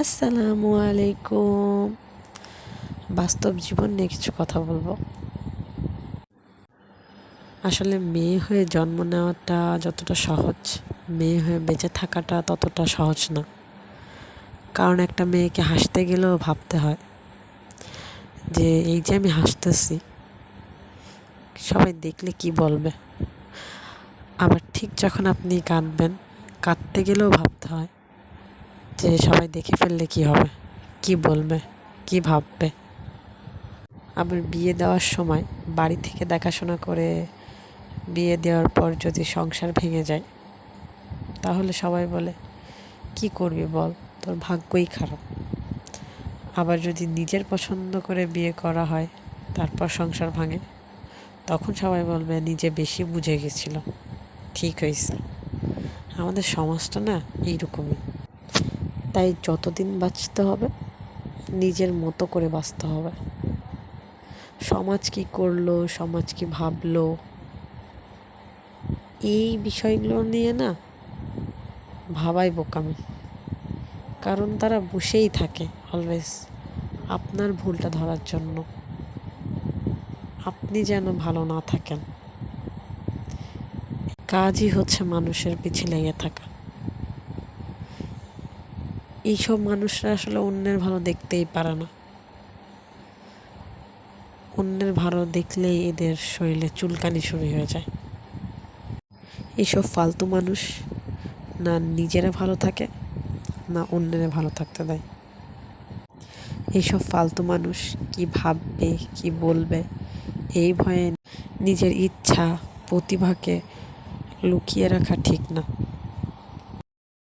আসসালামু আলাইকুম। বাস্তব জীবন নিয়ে কিছু কথা বলব। আসলে মেয়ে হয়ে জন্ম নেওয়াটা যতটা সহজ, মেয়ে হয়ে বেঁচে থাকাটা ততটা সহজ না। কারণ একটা মেয়েকে হাসতে গেলেও ভাবতে হয় যে, এই যে আমি হাসতেছি, সবাই দেখলে কি বলবে? আবার ঠিক যখন আপনি কাঁদবেন, কাঁদতে গেলেও ভাবতে হয় যে সবাই দেখে ফেললে কি হবে? কি বলবে? কি ভাববে? আবার বিয়ে দেওয়ার সময় বাড়ি থেকে দেখাশোনা করে বিয়ে দেওয়ার পর যদি সংসার ভেঙে যায়, তাহলে সবাই বলে, কি করবি বল? তোর ভাগ্যই খারাপ। আবার যদি নিজের পছন্দ করে বিয়ে করা হয়, তারপর সংসার ভাঙে, তখন সবাই বলবে, নিজে বেশি বুঝে গেছিল। ঠিক হয়েছে। আমাদের সমাজটা না এইরকমই। তাই যতদিন বাঁচতে হবে, নিজের মতো করে বাঁচতে হবে। সমাজ কি করল, সমাজ কি ভাবলো, এই বিষয়গুলো নিয়ে না ভাবাই বোকামি। কারণ তারা বসেই থাকে অলওয়েজ আপনার ভুলটা ধরার জন্য। আপনি যেন ভালো না থাকেন। কাজই হচ্ছে মানুষের পিছে লেগে থাকা। এইসব মানুষরা আসলে অন্যের ভালো দেখতেই পারে না। অন্যের ভালো দেখলেই এদের শরীরে চুলকানি শুরু হয়ে যায়। এইসব ফালতু মানুষ না নিজেরা ভালো থাকে, না অন্যেরা ভালো থাকতে দেয়। এইসব ফালতু মানুষ কি ভাববে, কি বলবে, এই ভয়ে নিজের ইচ্ছা, প্রতিভাকে লুকিয়ে রাখা ঠিক না।